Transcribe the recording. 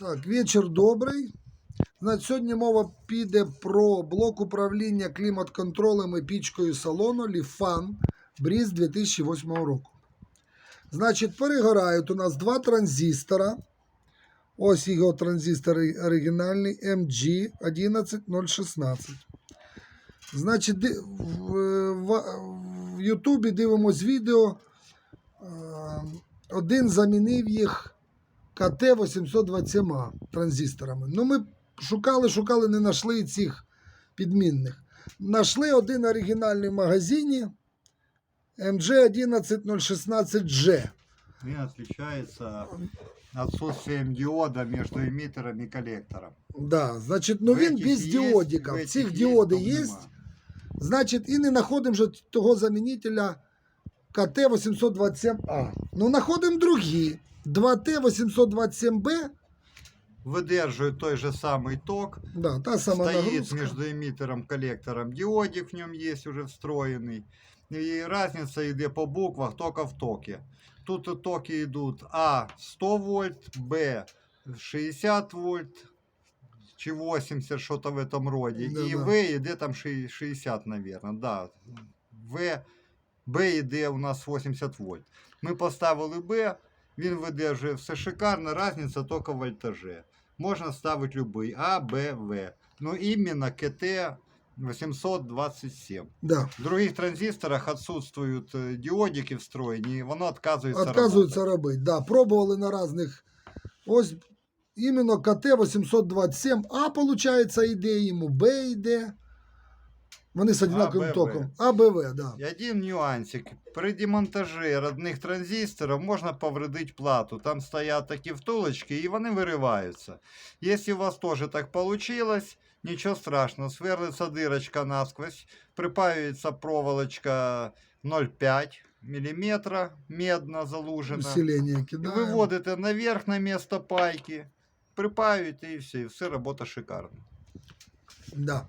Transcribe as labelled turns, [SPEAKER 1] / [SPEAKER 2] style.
[SPEAKER 1] Так, вечір добрий. Значить, сьогодні мова піде про блок управління клімат-контролем і пічкою салону Ліфан Бріз 2008 року. Значить, перегорають у нас два транзистора. Ось його транзистор оригінальний MG11016. Значить, в, в, в Ютубі дивимось відео. е, Один замінив їх КТ-827 транзисторами. Ну, ми шукали, шукали, не знайшли цих підмінних. Нашли один оригінальний в магазині MG11016G.
[SPEAKER 2] Он отличается отсутствием диода между эмиттером и коллектором.
[SPEAKER 1] Да, значить, ну
[SPEAKER 2] В
[SPEAKER 1] він
[SPEAKER 2] этих
[SPEAKER 1] без
[SPEAKER 2] есть,
[SPEAKER 1] діодика.
[SPEAKER 2] в
[SPEAKER 1] В
[SPEAKER 2] этих
[SPEAKER 1] цих
[SPEAKER 2] есть,
[SPEAKER 1] діоди
[SPEAKER 2] там
[SPEAKER 1] є.
[SPEAKER 2] нема.
[SPEAKER 1] Значить, і не знаходимо же того замінителя КТ-827А. Ну, знаходимо другі. 2Т-827Б,
[SPEAKER 2] Выдерживает той же самый ток.
[SPEAKER 1] да, та сама
[SPEAKER 2] Стоит
[SPEAKER 1] нагрузка.
[SPEAKER 2] между эмиттером и коллектором диодик в нем есть уже встроенный. И разница идет по буквах только в токе. Тут и токи идут А 100 вольт, Б 60 вольт, чи 80, что-то в этом роде.
[SPEAKER 1] Да,
[SPEAKER 2] и
[SPEAKER 1] да.
[SPEAKER 2] В идет там ши- 60, наверное, да. В, Б йде у нас 80 вольт. Ми поставили Б, він видержує все шикарно, разниця тільки в вольтажі. Можна ставити любий А, Б, В. Ну іменно КТ 827.
[SPEAKER 1] Да.
[SPEAKER 2] В других транзисторах отсутствуют э, диодики встроєні, і воно відказується.
[SPEAKER 1] Отказуються робити. Да, пробували на різних. Ось іменно КТ-827А, виходить, йде, йому Б йде. Вони з однаковим
[SPEAKER 2] АБВ.
[SPEAKER 1] током. АБВ, да.
[SPEAKER 2] Один нюансик. При демонтажі родних транзисторів можна повредити плату. Там стоять такі втулочки і вони вириваються. Якщо у вас теж так вийшло, нічого страшного. Сверлиться дирочка насквозь, припаюється проволочка 0,5 мм, медно залужена. І виводите наверх на місто пайки, припаюєте і все, і все робота шикарна.
[SPEAKER 1] Да.